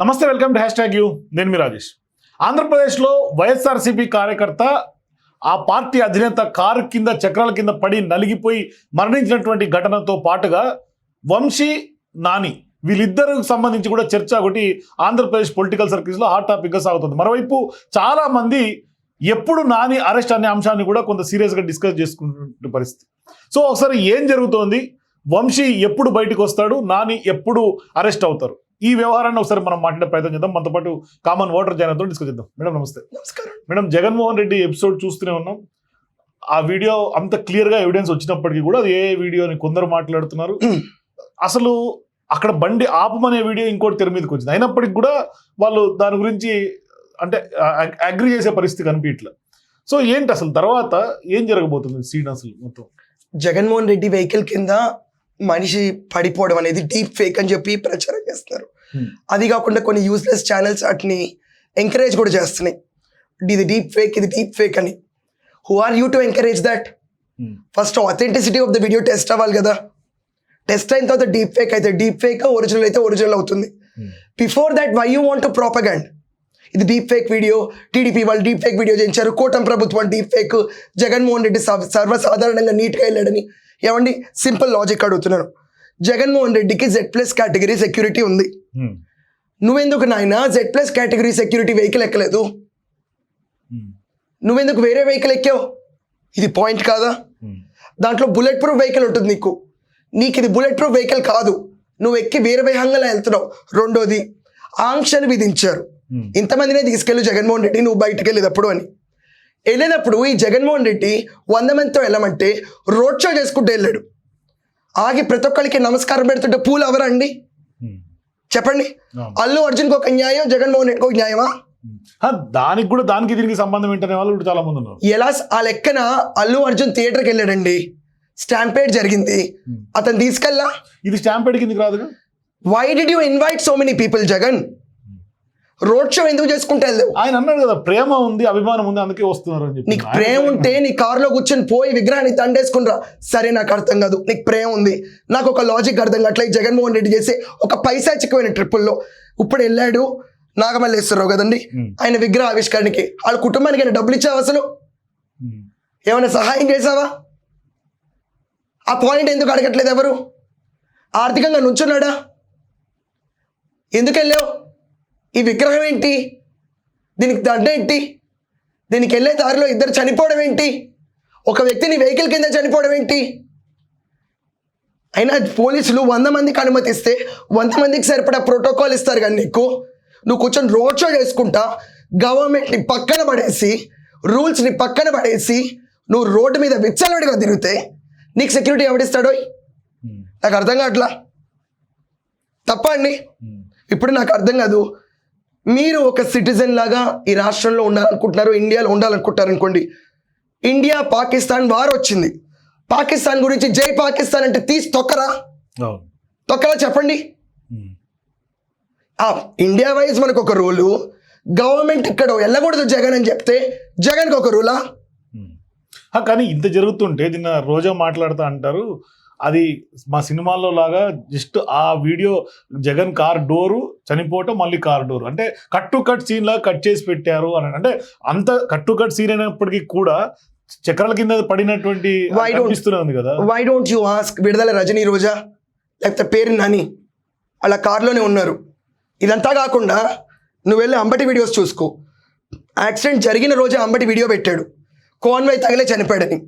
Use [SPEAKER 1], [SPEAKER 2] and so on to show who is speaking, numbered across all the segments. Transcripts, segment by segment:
[SPEAKER 1] నమస్తే welcome to hashtag U. నేను మీ రాజేష్. ఆంధ్రప్రదేశ్లో వైఎస్ఆర్సీపీ కార్యకర్త ఆ పార్టీ అధినేత కారు కింద చక్రాల కింద పడి నలిగిపోయి మరణించినటువంటి ఘటనతో పాటుగా వంశీ నాని వీళ్ళిద్దరికి సంబంధించి కూడా చర్చ ఒకటి ఆంధ్రప్రదేశ్ పొలిటికల్ సర్కిల్స్లో హాట్ టాపిక్గా సాగుతుంది. మరోవైపు చాలామంది ఎప్పుడు నాని అరెస్ట్ అనే అంశాన్ని కూడా కొంత సీరియస్గా డిస్కస్ చేసుకుంటున్న పరిస్థితి. సో ఒకసారి ఏం జరుగుతోంది? వంశీ ఎప్పుడు బయటకు వస్తాడు? నాని ఎప్పుడు అరెస్ట్ అవుతారు? ఈ వ్యవహారాన్ని ఒకసారి మనం మాట్లాడే ప్రయత్నం చేద్దాం. మనతో పాటు కామన్ ఓటర్ జనంతో డిస్కస్ చేద్దాం. మేడం నమస్తే.
[SPEAKER 2] నమస్కారం.
[SPEAKER 1] మేడం జగన్మోహన్ రెడ్డి ఎపిసోడ్ చూస్తూనే ఉన్నాం. ఆ వీడియో అంత క్లియర్గా ఎవిడెన్స్ వచ్చినప్పటికీ కూడా అది ఏ వీడియో అని కొందరు మాట్లాడుతున్నారు. అసలు అక్కడ బండి ఆపమనే వీడియో ఇంకోటి తెర మీదకి వచ్చింది. అయినప్పటికీ కూడా వాళ్ళు దాని గురించి అంటే అగ్రి చేసే పరిస్థితి కనిపించట్లేదు సో ఏంటి అసలు తర్వాత ఏం జరగబోతుంది సీన్ అసలు మొత్తం?
[SPEAKER 2] జగన్మోహన్ రెడ్డి వెహికల్ కింద మనిషి పడిపోవడం అనేది డీప్ ఫేక్ అని చెప్పి ప్రచారం చేస్తున్నారు.
[SPEAKER 1] Hmm.
[SPEAKER 2] అది కాకుండా కొన్ని యూస్లెస్ ఛానల్స్ వాటిని ఎంకరేజ్ కూడా చేస్తున్నాయి. ఇది డీప్ ఫేక్ ఇది డీప్ ఫేక్ అని. Who are you to encourage that
[SPEAKER 1] Hmm.
[SPEAKER 2] First authenticity of the video test అవ్వాలి కదా. టెస్ట్ అయిన తర్వాత డీప్ ఫేక్ అయితే డీప్ ఫేక్ ఒరిజినల్ అయితే ఒరిజినల్ అవుతుంది.
[SPEAKER 1] Hmm.
[SPEAKER 2] Before that why you want to propaganda ఇది డీప్ ఫేక్ వీడియో టీడీపీ వాళ్ళు deep fake video చేయించారు. కూటమి ప్రభుత్వం డీప్ ఫేక్ జగన్మోహన్ రెడ్డి సర్వ- సర్వసాధారణంగా నీట్గా వెళ్ళాడని. ఏమండి? సింపుల్ లాజిక్ అడుగుతున్నాను. జగన్మోహన్ రెడ్డికి జెడ్ ప్లస్ కేటగిరీ సెక్యూరిటీ ఉంది.
[SPEAKER 1] Hmm.
[SPEAKER 2] నువ్వెందుకు నాయన? Z plus category security vehicle ఎక్కలేదు.
[SPEAKER 1] Hmm.
[SPEAKER 2] నువ్వెందుకు వేరే వెహికల్ ఎక్కావు? ఇది పాయింట్ కాదా?
[SPEAKER 1] Hmm.
[SPEAKER 2] దాంట్లో బుల్లెట్ ప్రూఫ్ వెహికల్ ఉంటుంది నీకు. నీకు ఇది బుల్లెట్ ప్రూఫ్ వెహికల్ కాదు. నువ్వు ఎక్కి వేరే విధంగా వెళ్తున్నావు. రెండోది ఆంక్షలు విధించారు. ఇంతమందినే తీసుకెళ్ళు జగన్మోహన్ రెడ్డి నువ్వు బయటకు వెళ్ళేటప్పుడు అని. వెళ్ళినప్పుడు ఈ జగన్మోహన్ రెడ్డి వంద మందితో వెళ్ళమంటే రోడ్ షో చేసుకుంటూ వెళ్ళాడు. ఆగి ప్రతి ఒక్కరికి నమస్కారం పెడుతుంటే పూలు ఎవరండి. చెప్పండి. అల్లు అర్జున్కి ఒక న్యాయం జగన్మోహన్ రెడ్డికి ఒక న్యాయమా?
[SPEAKER 1] దానికి కూడా దానికి దీనికి సంబంధం ఏంటనే వాళ్ళు చాలా మంది ఉన్నారు.
[SPEAKER 2] ఎలా ఆ లెక్కన అల్లు అర్జున్ థియేటర్కి వెళ్ళాడండి? స్టాంపేడ్ జరిగింది. అతను తీసుకెళ్ళా?
[SPEAKER 1] ఇది స్టాంపేడ్ కిందకి రాదుగా?
[SPEAKER 2] Why did you invite so many people Jagan? Road show ఎందుకు చేసుకుంటే
[SPEAKER 1] ఆయన అన్నాడు కదా ప్రేమ ఉంది అభిమానం ఉంది అందుకే వస్తున్నారు అని చెప్పి.
[SPEAKER 2] నీకు ప్రేమ ఉంటే నీ కారులో కూర్చొని పోయి విగ్రహాన్ని తండేసుకునిరా సరే నాకు అర్థం కాదు. నీకు ప్రేమ ఉంది. నాకు ఒక లాజిక్ అర్థం కావట్లే. జగన్మోహన్ రెడ్డి చేసే ఒక పైసా చిక్కువైన ట్రిప్పుల్లో ఇప్పుడు వెళ్ళాడు నాగమల్లేశ్వరరావు కదండి. ఆయన విగ్రహ ఆవిష్కరణకి. వాళ్ళ కుటుంబానికి ఆయన డబ్బులు ఇచ్చావు అసలు. ఏమైనా సహాయం చేసావా ఆ పాయింట్ ఎందుకు అడగట్లేదు ఎవరు? ఆర్థికంగా నుంచున్నాడా? ఎందుకు వెళ్ళావు? ఈ విగ్రహం ఏంటి? దీనికి దండ ఏంటి? దీనికి వెళ్ళే దారిలో ఇద్దరు చనిపోవడం ఏంటి? ఒక వ్యక్తిని వెహికల్ కింద చనిపోవడం ఏంటి? అయినా పోలీసులు వంద మందికి అనుమతిస్తే వంద మందికి సరిపడా ప్రోటోకాల్ ఇస్తారు కానీ నీకు. నువ్వు కూర్చొని రోడ్ షో చేసుకుంటా గవర్నమెంట్ని పక్కన పడేసి రూల్స్ని పక్కన పడేసి నువ్వు రోడ్డు మీద విచ్చలవిడిగా తిరిగితే నీకు సెక్యూరిటీ ఎవడిస్తాడో. నాకు అర్థం కావట్లా? తప్ప అండి. ఇప్పుడు నాకు అర్థం కాదు. మీరు ఒక సిటిజన్ లాగా ఈ రాష్ట్రంలో ఉండాలనుకుంటున్నారు ఇండియాలో ఉండాలనుకుంటారు అనుకోండి ఇండియా పాకిస్తాన్ వార్ వచ్చింది. పాకిస్తాన్ గురించి జై పాకిస్తాన్ అంటే తీసి తొక్కరా? తొక్కరా చెప్పండి. ఇండియా వైజ్ మనకు ఒక రూలు గవర్నమెంట్ ఇక్కడ వెళ్ళకూడదు జగన్ అని చెప్తే జగన్కి ఒక రూలా
[SPEAKER 1] కానీ ఇంత జరుగుతుంటే నిన్న రోజా మాట్లాడుతా అంటారు అది మా సినిమాల్లో లాగా జస్ట్ ఆ వీడియో జగన్ కార్ డోరు చనిపోవటం మళ్ళీ కార్ డోరు. అంటే కట్ టు కట్ సీన్ లాగా కట్ చేసి పెట్టారు అని. అంటే అంత కట్ టు కట్ సీన్ అయినప్పటికీ కూడా చక్రాల కింద పడినటువంటి ఉంది కదా.
[SPEAKER 2] వై డోంట్ యూ ఆస్క్ విడుదల రజనీ రోజా? లేకపోతే పేరు నాని. అలా కార్లోనే ఉన్నారు. ఇదంతా కాకుండా నువ్వు వెళ్ళి అంబటి వీడియోస్ చూసుకో. యాక్సిడెంట్ జరిగిన రోజే అంబటి వీడియో పెట్టాడు. కోన్వై తగిలే చనిపోయాడని.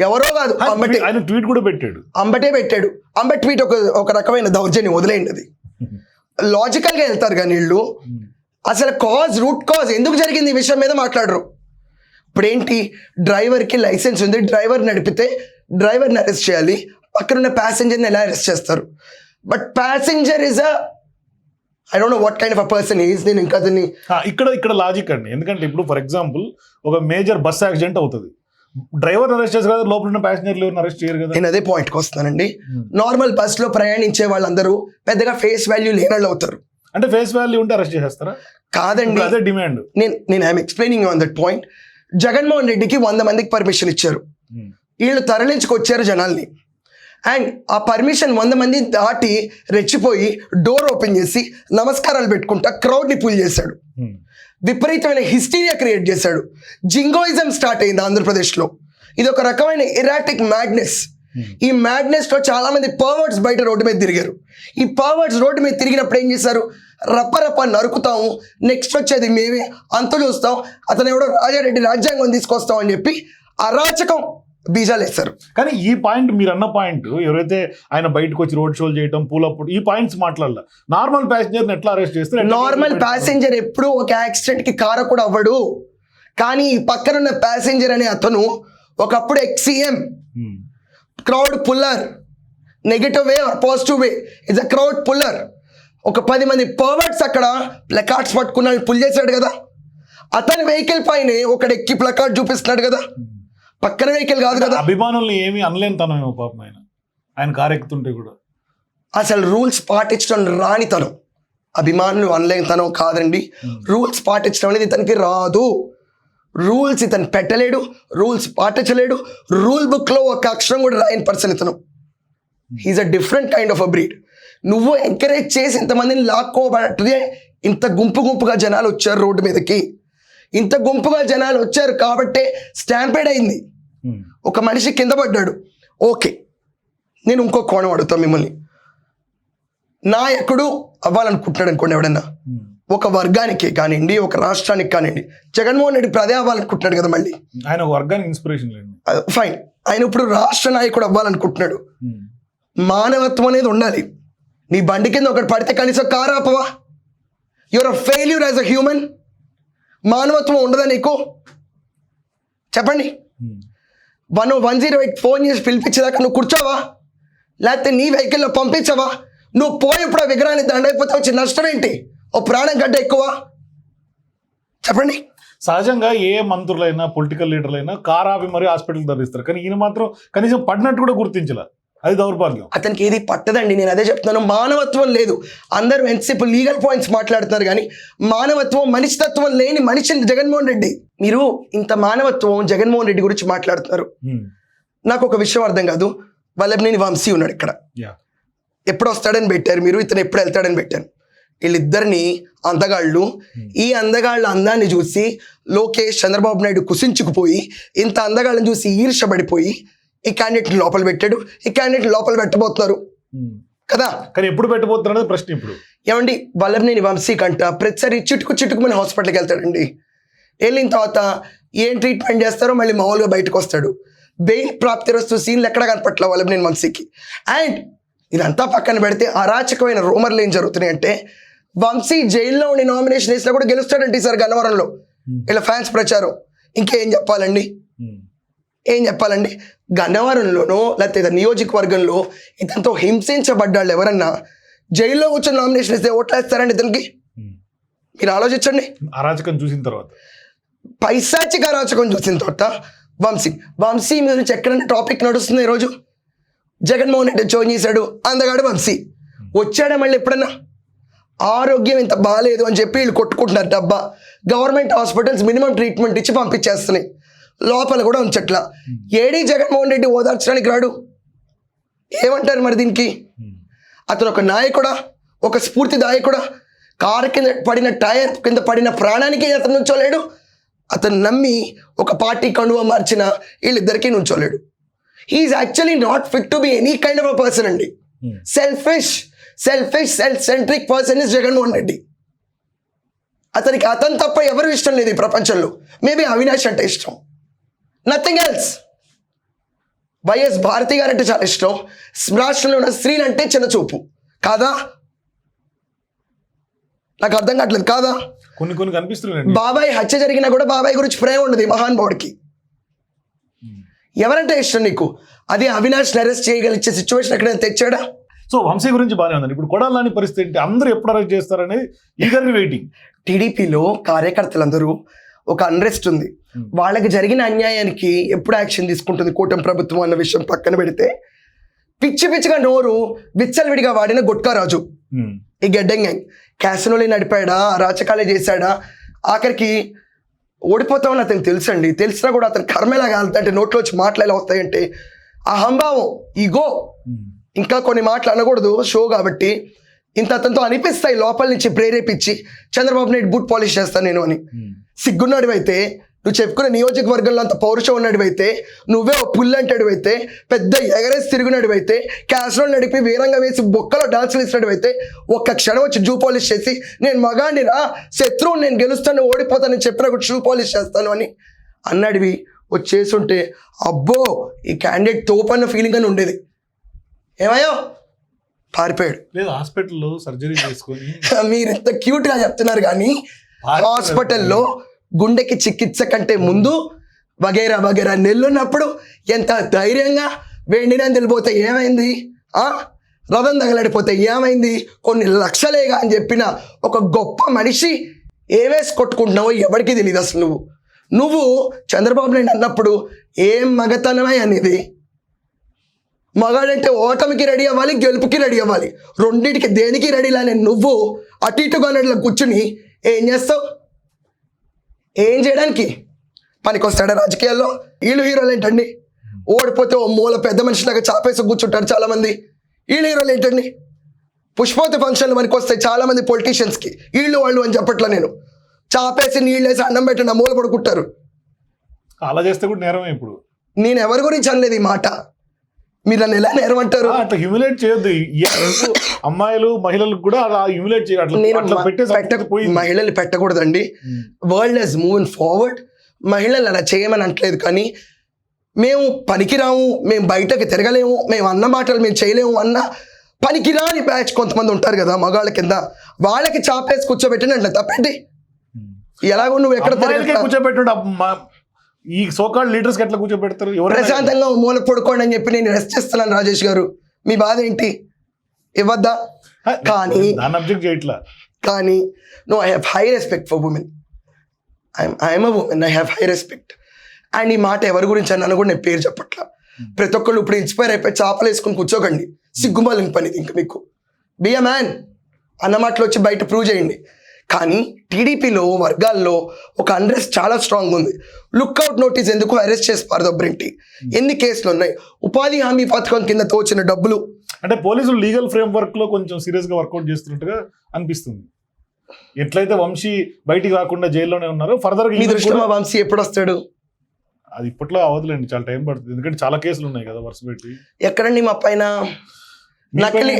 [SPEAKER 2] ఎవరో కాదు అంబటి.
[SPEAKER 1] ఆయన ట్వీట్ కూడా పెట్టాడు.
[SPEAKER 2] అంబటే పెట్టాడు. అంబటి ట్వీట్ ఒక ఒక రకమైన దౌర్జన్యం వదిలేయండి అది. లాజికల్గా వెళ్తారు కానీ వీళ్ళు. అసలు కాజ్ రూట్ కాజ్ ఎందుకు జరిగింది ఈ విషయం మీద మాట్లాడరు. ఇప్పుడేంటి? డ్రైవర్కి లైసెన్స్ ఉంది. డ్రైవర్ నడిపితే డ్రైవర్ని అరెస్ట్ చేయాలి. పక్కనున్న ప్యాసింజర్ని ఎలా అరెస్ట్ చేస్తారు? But passenger is a I don't know what kind of a person is నేను ఇంకా
[SPEAKER 1] ఇక్కడ ఇక్కడ లాజిక్ అండి. ఎందుకంటే ఇప్పుడు ఫర్ ఎగ్జాంపుల్ ఒక మేజర్ బస్ యాక్సిడెంట్ అవుతుంది. డ్రైవర్ అరెస్ట్ చేస్తారు కదా లోపల ఉన్న ప్యాసింజర్లు అరెస్ట్ చేయరు కదా.
[SPEAKER 2] నేను అదే పాయింట్కి వస్తానండి
[SPEAKER 1] Hmm.
[SPEAKER 2] నార్మల్ బస్లో ప్రయాణించే వాళ్ళందరూ పెద్దగా ఫేస్ వాల్యూ లేనళ్ళు అవుతారు.
[SPEAKER 1] అంటే ఫేస్ వాల్యూ ఉంటే అరెస్ట్ చేసేస్తారా?
[SPEAKER 2] కాదండి.
[SPEAKER 1] అదే డిమాండ్
[SPEAKER 2] నేను నేను I'm explaining on that point Jaganmohan రెడ్డికి వంద మందికి పర్మిషన్ ఇచ్చారు. వీళ్ళు తరలించుకొచ్చారు జనాల్ని. అండ్ ఆ పర్మిషన్ వంద మంది దాటి రెచ్చిపోయి డోర్ ఓపెన్ చేసి నమస్కారాలు పెట్టుకుంటా క్రౌడ్ని పుల్ చేశాడు. విపరీతమైన హిస్టీరియా క్రియేట్ చేశాడు. జింగోయిజం స్టార్ట్ అయింది ఆంధ్రప్రదేశ్లో. ఇది ఒక రకమైన ఇరాటిక్ మ్యాడ్నెస్ ఈ మ్యాడ్నెస్లో చాలా మంది పర్వర్డ్స్ బయట రోడ్డు మీద తిరిగారు. ఈ పర్వర్డ్స్ రోడ్డు మీద తిరిగినప్పుడు ఏం చేశారు? రప్ప రప్ప నరుకుతాము. నెక్స్ట్ వచ్చేది మేమే. అంత చూస్తాం అతను ఎవడో రాజారెడ్డి రాజ్యాంగం తీసుకొస్తాం అని చెప్పి అరాచకం బీజాలు వేస్తారు
[SPEAKER 1] కానీ ఈ పాయింట్ మీరు అన్న పాయింట్ ఎవరైతే ఆయన బయటకు వచ్చి రోడ్ షోలు చేయటం పూలప్పుడు ఈ పాయింట్స్ మాట్లాడాల. నార్మల్ ప్యాసింజర్ ఎట్లా అరెస్ట్ చేస్తారు
[SPEAKER 2] నార్మల్ ప్యాసింజర్ ఎప్పుడూ ఒక యాక్సిడెంట్కి కారకుడు అవ్వడు. కానీ ఈ పక్కనున్న ప్యాసింజర్ అనే అతను ఒకప్పుడు ex CM. Crowd puller. Negative way or positive way it's a crowd puller ఒక పది మంది పర్వర్ట్స్ అక్కడ ప్లకార్డ్స్ పట్టుకున్న పుల్ చేశాడు కదా. అతని వెహికల్ పైన ఒకడు ఎక్కి ప్లకార్డ్ చూపిస్తున్నాడు కదా. పక్కన వెహికల్ కాదు కదా.
[SPEAKER 1] అభిమానుల్ని ఏమి అనలేని తనమేమో పాపం ఆయన. ఆయన కారు ఎక్కుతుంటే కూడా.
[SPEAKER 2] అసలు రూల్స్ పాటించడం రానితనం అభిమానులు అనలేనితనం కాదండి. రూల్స్ పాటించడం అనేది ఇతనికి రాదు. రూల్స్ ఇతను పెట్టలేడు రూల్స్ పాటించలేడు. రూల్ బుక్లో ఒక అక్షరం కూడా రాయని పర్సన్ ఇతను. He's a different kind of a breed నువ్వు ఎంకరేజ్ చేసి ఇంతమందిని లాక్కోబట్టే ఇంత గుంపు గుంపుగా జనాలు వచ్చారు రోడ్డు మీదకి. ఇంత గుంపుగా జనాలు వచ్చారు కాబట్టే స్టాంపేడ్ అయింది.
[SPEAKER 1] ఉమ్.
[SPEAKER 2] ఒక మనిషి కింద పడ్డాడు. ఓకే నేను ఇంకో కోణం అడుగుతాను మిమ్మల్ని. నాయకుడు అవ్వాలనుకుంటున్నాడు అనుకోండి ఎవడన్నా.
[SPEAKER 1] ఉమ్.
[SPEAKER 2] ఒక వర్గానికి కానివ్వండి ఒక రాష్ట్రానికి కానివ్వండి. జగన్మోహన్ రెడ్డి అదే అవ్వాలనుకుంటున్నాడు కదా మళ్ళీ.
[SPEAKER 1] ఆయన వర్గానికి ఇన్స్పిరేషన్
[SPEAKER 2] ఫైన్ ఆయన ఇప్పుడు రాష్ట్ర నాయకుడు అవ్వాలనుకుంటున్నాడు.
[SPEAKER 1] ఉమ్.
[SPEAKER 2] మానవత్వం అనేది ఉండాలి. నీ బండి కింద ఒకటి పడితే కనీసం car ఆపవా? Your a failure as a human మానవత్వం ఉండదా నీకు? చెప్పండి. One one zero eight phone చేసి పిలిపించేదాకా నువ్వు కూర్చోవా? లేకపోతే నీ వెహికల్లో పంపించవా? నువ్వు పోయేప్పుడు ఆ విగ్రహాన్ని దండైపోతే వచ్చే నష్టం ఏంటి? ఓ ప్రాణం గడ్డ ఎక్కువ? చెప్పండి.
[SPEAKER 1] సహజంగా ఏ మంత్రులైనా పొలిటికల్ లీడర్లైనా కార్ మరీ హాస్పిటల్ తరలిస్తారు కానీ ఈయన మాత్రం కనీసం పడినట్టు కూడా గుర్తించలే. అది దౌర్భాగ్యం.
[SPEAKER 2] అతనికి ఏది పట్టదండి నేను అదే చెప్తున్నాను. మానవత్వం లేదు. అందరూ ఎంతసేపు లీగల్ పాయింట్స్ మాట్లాడుతున్నారు కానీ మానవత్వం మనిషితత్వం లేని మనిషిని జగన్మోహన్ రెడ్డి. మీరు ఇంత మానవత్వం జగన్మోహన్ రెడ్డి గురించి మాట్లాడుతున్నారు. నాకు ఒక విషయం అర్థం కాదు. వల్లభనేని వంశీ ఉన్నాడు ఇక్కడ. ఎప్పుడు వస్తాడని పెట్టారు? మీరు ఇతను ఎప్పుడు వెళ్తాడని పెట్టారు? వీళ్ళిద్దరిని అందగాళ్ళు ఈ అందగాళ్ళ అందాన్ని చూసి లోకేష్ చంద్రబాబు నాయుడు కుసించుకుపోయి ఇంత అందగాళ్ళని చూసి ఈర్షపడిపోయి ఈ క్యాండిడేట్ని లోపల పెట్టాడు. ఈ క్యాండిడేట్ లోపల పెట్టబోతున్నారు. కదా?
[SPEAKER 1] కానీ ఎప్పుడు పెట్టబోతున్నారు ప్రశ్న ఇప్పుడు.
[SPEAKER 2] ఏమండి? వల్లభనేని వంశీ కంట ప్రతిసారి చిటుకు చిటుకుమని హాస్పిటల్కి వెళ్తాడండి. వెళ్ళిన తర్వాత ఏం ట్రీట్మెంట్ చేస్తారో మళ్ళీ మామూలుగా బయటకు వస్తాడు. బెయిల్ ప్రాప్తి వస్తూ సీన్లు ఎక్కడ కనపట్ల వల్లభనేని వంశీకి? అండ్ ఇదంతా పక్కన పెడితే అరాచకమైన రూమర్లు ఏం జరుగుతున్నాయి అంటే వంశీ జైల్లో ఉండి నామినేషన్ వేసినా కూడా గెలుస్తాడంటే ఈసారి గన్నవరంలో. ఇలా ఫ్యాన్స్ ప్రచారం. ఇంకేం చెప్పాలండి. ఏం చెప్పాలండి? గన్నవరంలోనో లేకపోతే నియోజకవర్గంలో ఇతనితో హింసించబడ్డాళ్ళు ఎవరన్నా జైల్లో కూర్చొని నామినేషన్ ఇస్తే ఓట్లు వేస్తారండి ఇతనికి. మీరు ఆలోచించండి.
[SPEAKER 1] అరాచకం చూసిన తర్వాత.
[SPEAKER 2] పైశాచిక అరాచకం చూసిన తర్వాత వంశీ వంశీ మీద నుంచి ఎక్కడైనా టాపిక్ నడుస్తుంది ఈరోజు? జగన్మోహన్ రెడ్డి జోయిన్ చేశాడు అందగాడు వంశీ. వచ్చాడా మళ్ళీ ఎప్పుడన్నా? ఆరోగ్యం ఇంత బాగాలేదు అని చెప్పి వీళ్ళు కొట్టుకుంటున్నారు డబ్బా. గవర్నమెంట్ హాస్పిటల్స్ మినిమం ట్రీట్మెంట్ ఇచ్చి పంపించేస్తున్నాయి. లోపల కూడా ఉంచట్లా ఏడీ జగన్మోహన్ రెడ్డి ఓదార్చడానికి రాడు. ఏమంటారు మరి దీనికి. అతను ఒక నాయకుడా? ఒక స్ఫూర్తిదాయకుడా కారు కింద పడిన టైర్ కింద పడిన ప్రాణానికి అతను నుంచోలేడు. అతను నమ్మి ఒక పార్టీ కండువ మార్చిన వీళ్ళిద్దరికీ నుంచోలేడు. He's actually not fit to be any kind of a person అండి. Selfish selfish self centric person is Jaganmohan Reddy. అతనికి అతను తప్ప ఎవరు ఇష్టం లేదు ఈ ప్రపంచంలో. మేబీ అవినాష్ అంటే ఇష్టం. నథింగ్ ఎల్స్ వైఎస్ భారతి గారు అంటే చాలా ఇష్టం. రాష్ట్రంలో ఉన్న స్త్రీలు అంటే చిన్న చూపు. కాదా? నాకు అర్థం కావట్లేదు. కాదా?
[SPEAKER 1] కొన్ని కొన్ని కనిపిస్తున్నాయండి.
[SPEAKER 2] బాబాయ్ హత్య జరిగినా కూడా బాబాయ్ గురించి ప్రేమ ఉండదు మహానుభావుడికి ఎవరంటే ఇష్టం నీకు? అది అవినాష్ అరెస్ట్ చేయగలిచ్చే సిచ్యువేషన్ ఎక్కడైనా తెచ్చాడా?
[SPEAKER 1] సో వంశీ గురించి బాగానే ఉందండి. ఇప్పుడు కొడాలని పరిస్థితి ఏంటి? అందరూ ఎప్పుడు అరెస్ట్ చేస్తారనేది ఈగర్లీ వెయిటింగ్
[SPEAKER 2] టీడీపీలో కార్యకర్తలందరూ ఒక అన్రెస్ట్ ఉంది. వాళ్ళకి జరిగిన అన్యాయానికి ఎప్పుడు యాక్షన్ తీసుకుంటుంది కూటమి ప్రభుత్వం అన్న విషయం పక్కన పెడితే? పిచ్చి పిచ్చిగా నోరు విచ్చలవిడిగా వాడిన గుట్కారాజు ఈ గెడ్డం గ్యాంగ్ క్యాసినోలే నడిపాడా? రాచకాలే చేశాడా? ఆఖరికి ఓడిపోతామని అతనికి తెలుసండి. తెలిసినా కూడా అతని కర్మేలా కాలుతుంటే నోట్లో వచ్చి మాటలు ఎలా వస్తాయంటే అహంభావం ఈగో ఇంకా కొన్ని మాటలు అనకూడదు షో కాబట్టి. ఇంత అతనితో అనిపిస్తాయి లోపల నుంచి ప్రేరేపించి చంద్రబాబు నాయుడు బూట్ పాలిష్ చేస్తాను నేను అని. సిగ్గున్నాడివైతే నువ్వు చెప్పుకున్న నియోజకవర్గంలో అంత పౌరుషం ఉన్నడివైతే నువ్వే ఓ పుల్లంటాడివైతే పెద్ద ఎగరేసి తిరుగునడివైతే క్యాస్లో నడిపి వీరంగా వేసి బొక్కలో డాన్సులు ఇచ్చినడివైతే ఒక్క క్షణం వచ్చి జూ పాలిష్ చేసి నేను మగాడిరా శత్రువు నేను గెలుస్తాను ఓడిపోతానని చెప్పిన షూ పాలిష్ చేస్తాను అని అన్నాడివి. వచ్చేసుంటే అబ్బో ఈ క్యాండిడేట్ తోపన్న ఫీలింగ్ అని ఉండేది. ఏమయ్యో? పారిపోయాడు.
[SPEAKER 1] లేదు హాస్పిటల్లో సర్జరీ చేసుకొని
[SPEAKER 2] మీరు ఎంత క్యూట్గా చెప్తున్నారు కానీ హాస్పిటల్లో గుండెకి చికిత్స కంటే ముందు వగేరా వగేరా నెల్లున్నప్పుడు ఎంత ధైర్యంగా వెండిన తెలిపోతే ఏమైంది? ఆ? రథం తగలడిపోతే ఏమైంది? కొన్ని లక్షలేగా అని చెప్పిన ఒక గొప్ప మనిషి ఏవేసి కొట్టుకుంటున్నావో ఎవరికి తెలియదు అసలు నువ్వు. నువ్వు చంద్రబాబు నాయుడు అన్నప్పుడు ఏం మగతనమే అనేది. మగాడంటే ఓటమికి రెడీ అవ్వాలి గెలుపుకి రెడీ అవ్వాలి. రెండింటికి దేనికి రెడీ లేని నువ్వు అటు ఇటుగా అన్నట్లు కూర్చుని ఏం చేస్తావు? ఏం చేయడానికి? పనికొస్తాడా రాజకీయాల్లో? వీళ్ళు హీరోలు ఏంటండి? ఓడిపోతే ఓ మూల పెద్ద మనిషిలాగా చాపేసి కూర్చుంటారు చాలా మంది వీళ్ళు హీరోలు ఏంటండి? పుష్పవతి ఫంక్షన్లు మనకి వస్తాయి చాలా మంది పొలిటీషియన్స్కి వీళ్ళు వాళ్ళు అని చెప్పట్లా నేను. చాపేసి నీళ్ళేసి అన్నం పెట్టండి మూల పడుకుంటారు.
[SPEAKER 1] అలా చేస్తే కూడా నేరమే ఇప్పుడు.
[SPEAKER 2] నేను ఎవరి గురించి అనలేదు ఈ మాట. మీరు నన్ను ఎలా నేరమంటారు?
[SPEAKER 1] అట్లా హ్యూమిలేట్ చేయొద్దు. అమ్మాయిలు మహిళలకు కూడా అలా హ్యూమిలేట్ చేయాలి అట్లా
[SPEAKER 2] నేను
[SPEAKER 1] అట్లా
[SPEAKER 2] మ-
[SPEAKER 1] పెట్టే
[SPEAKER 2] పెట్ట
[SPEAKER 1] సంస్కృతి పోయింది.
[SPEAKER 2] మహిళల్ని పెట్టకూడదండి. వరల్డ్ హెస్ మూవ్ ఫార్వర్డ్ మహిళలు అలా చేయమని అంటలేదు కానీ మేము పనికిరాము మేము బయటకు తిరగలేము మేము అన్న మాటలు మేము చేయలేము అన్న పనికిరాని బ్యాచ్ కొంతమంది ఉంటారు కదా మగాళ్ళ కింద. వాళ్ళకి చాపేసి కూర్చోబెట్టిన అట్లా తప్పేంటి ఎలాగో నువ్వు ఎక్కడ
[SPEAKER 1] కూర్చోబెట్టాడు ఈ సోకాల్డ్ లీడర్స్ ఎట్లా కూర్చోబెడతారు?
[SPEAKER 2] ప్రశాంతంగా మూల పడుకోండి అని చెప్పి నేను రెస్ట్ చేస్తున్నాను రాజేష్ గారు. మీ బాధ ఏంటి? ఇవ్వద్దా? కానీ
[SPEAKER 1] దాన్ని అబ్జెక్ట్ చేయట్లా?
[SPEAKER 2] కానీ no I have high respect for women I'm a women I have high respect and ఈ మాట ఎవరి గురించి అన్నాను కూడా నేను పేరు చెప్పట్లా. ప్రతి ఒక్కళ్ళు ఇప్పుడు ఇన్స్పైర్ అయిపోయి చేపలు వేసుకొని కూర్చోకండి. సిగ్గుమాలిన పని ఇంక మీకు. బి అ మ్యాన్ అన్న మాటలు వచ్చి బయట ప్రూవ్ చేయండి. కానీ టీడీపీలో వర్గాల్లో ఒక అన్రెస్ట్ చాలా స్ట్రాంగ్ ఉంది. లుక్అవుట్ నోటీస్ ఎందుకు అరెస్ట్ చేసి పారదొబ్బరింటి ఎన్ని కేసులు ఉన్నాయి? ఉపాధి హామీ పథకం కింద తోచిన డబ్బులు.
[SPEAKER 1] అంటే పోలీసులు లీగల్ ఫ్రేమ్ వర్క్లో కొంచెం సీరియస్గా వర్కౌట్ చేస్తున్నట్టుగా అనిపిస్తుంది. ఎట్లయితే వంశీ బయటికి రాకుండా జైల్లోనే ఉన్నారో ఫర్దర్
[SPEAKER 2] దృష్టిలో వంశీ ఎప్పుడు వస్తాడు?
[SPEAKER 1] అది ఇప్పట్లో అవదులేండి చాలా టైం పడుతుంది. ఎందుకంటే చాలా కేసులు ఉన్నాయి కదా వరుస పెట్టి.
[SPEAKER 2] ఎక్కడండి మా పైన? నకిలీ?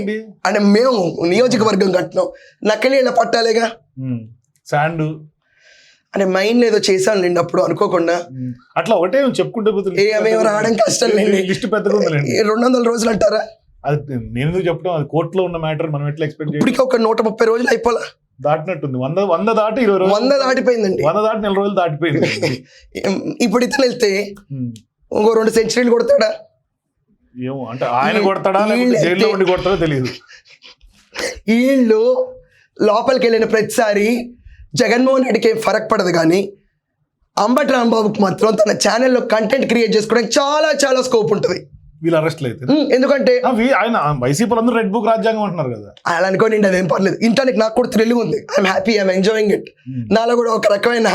[SPEAKER 2] అంటే మేము నియోజకవర్గం కట్టినాం. నకిలీ ఇలా పట్టాలేగా?
[SPEAKER 1] శాండ్.
[SPEAKER 2] అంటే మైండ్ ఏదో చేశాను లేండి అప్పుడు అనుకోకుండా.
[SPEAKER 1] అట్లా ఒకటే చెప్పుకుంటే
[SPEAKER 2] మేము రావడం కష్టం లేండి.
[SPEAKER 1] లిస్ట్
[SPEAKER 2] రెండు వందల రోజులు అంటారా?
[SPEAKER 1] అది నేను చెప్పడం? అది కోర్టులో ఉన్న మ్యాటర్ మనం ఎట్లా ఎక్స్పెక్ట్
[SPEAKER 2] ఇప్పటికే ఒక నూట ముప్పై రోజులు అయిపోలా.
[SPEAKER 1] దాటినట్టుంది. వంద వంద దాటి ఇరవై రోజులు.
[SPEAKER 2] వంద దాటిపోయిందండి.
[SPEAKER 1] వంద దాటి నెల రోజులు దాటిపోయింది.
[SPEAKER 2] ఇప్పుడు ఇతను వెళ్తే ఇంకో రెండు సెంచరీలు కొడతాడా?
[SPEAKER 1] ఏమో అంటే ఆయన కొడతాడా జైల్లో ఉండి కొడతాడో తెలియదు
[SPEAKER 2] వీళ్ళు లోపలికి వెళ్ళిన ప్రతిసారి జగన్మోహన్ రెడ్డికి ఫరక్ పడదు కానీ అంబటి రాంబాబుకి మాత్రం తన ఛానల్లో కంటెంట్ క్రియేట్ చేసుకోవడానికి చాలా చాలా స్కోప్ ఉంటుంది.
[SPEAKER 1] వీళ్ళు అరెస్ట్లు అయితే
[SPEAKER 2] ఎందుకంటే
[SPEAKER 1] ఆయన వైసీపీ అందరూ రెడ్ బుక్ రాజ్యాంగం అంటున్నారు కదా.
[SPEAKER 2] అలా అనుకోండి అదేం పర్లేదు. ఇంటానికి నాకు కూడా థ్రిల్ ఉంది. I'm happy I'm enjoying it. నాలో కూడా ఒక రకమైన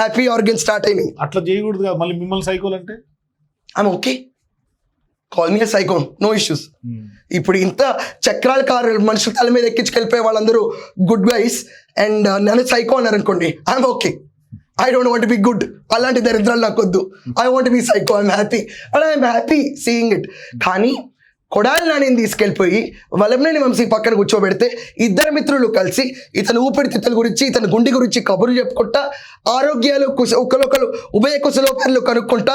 [SPEAKER 2] హ్యాపీ ఆర్గన్ స్టార్ట్ అయినాయి.
[SPEAKER 1] అట్లా చేయకూడదు కదా మళ్ళీ మిమ్మల్ని సైకోల్ అంటే
[SPEAKER 2] I'm okay call me psycho no issues. ఇప్పుడు ఇంత చక్రాల కారు మనుషుల తల మీద ఎక్కించుకెళ్ళిపోయే వాళ్ళందరూ గుడ్ గైస్ అండ్ నన్ను సైకో అన్నారు అనుకోండి I'm okay I don't want be good అలాంటి దరిద్రాలు నాకు వద్దు I want be psycho I'm happy and I'm happy seeing it కానీ కొడాలి నాని తీసుకెళ్ళిపోయి వలమనేని వంశీ పక్కన కూర్చోబెడితే ఇద్దరు మిత్రులు కలిసి ఇతను ఊపిరితిత్తుల గురించి ఇతని గుండె గురించి కబుర్లు చెప్పుకుంటా ఆరోగ్యాలు కుశ ఒకరొకరు ఉభయ కుశలోపాలు కనుక్కుంటా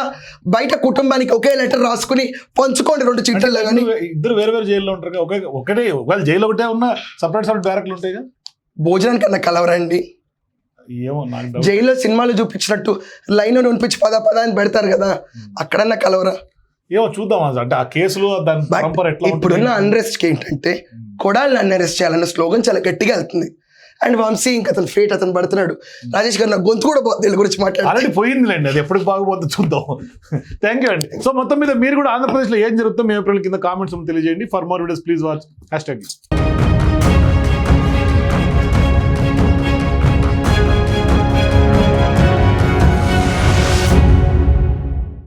[SPEAKER 2] బయట కుటుంబానికి ఒకే లెటర్ రాసుకుని పంచుకోండి రెండు చిట్టల్లో కానీ
[SPEAKER 1] ఇద్దరు- వేరే వేరే జైల్లో ఉంటారు ఒకే ఒకటే ఒకవేళ జైలు ఒకటే ఉన్న సపరేట్ సపరేట్ బ్యారక్లు ఉంటాయి కదా
[SPEAKER 2] భోజనానికి అన్న కలవరండి జైల్లో సినిమాలు చూపించినట్టు లైన్ నొనిపించి పద పద అని పెడతారు కదా అక్కడన్నా కలవరా?
[SPEAKER 1] ఏమో చూద్దాం అసలు. అంటే ఆ కేసులు దాని
[SPEAKER 2] బట్
[SPEAKER 1] పరంపర ఎట్లా
[SPEAKER 2] ఇప్పుడున్న అన్రెస్ట్ ఏంటంటే కొడాలని నన్ను అరెస్ట్ చేయాలన్న స్లోగన్ చాలా గట్టిగా వెళ్తుంది. అండ్ వంశీ ఇంకా అతను ఫేట్ అతను పడుతున్నాడు. రాజేష్ గారు నా గొంతు కూడా వీళ్ళ గురించి మాట్లాడాలి
[SPEAKER 1] ఆల్రెడీ పోయిందిలేండి అది ఎప్పటికి బాగుపోతుందో చూద్దాం. థ్యాంక్ యూ అండి. సో మొత్తం మీద మీరు కూడా ఆంధ్రప్రదేశ్లో ఏం జరుగుతుందో మీ ఏప్రిల్ కింద కామెంట్స్ తెలియజేయండి. For more videos please watch hashtag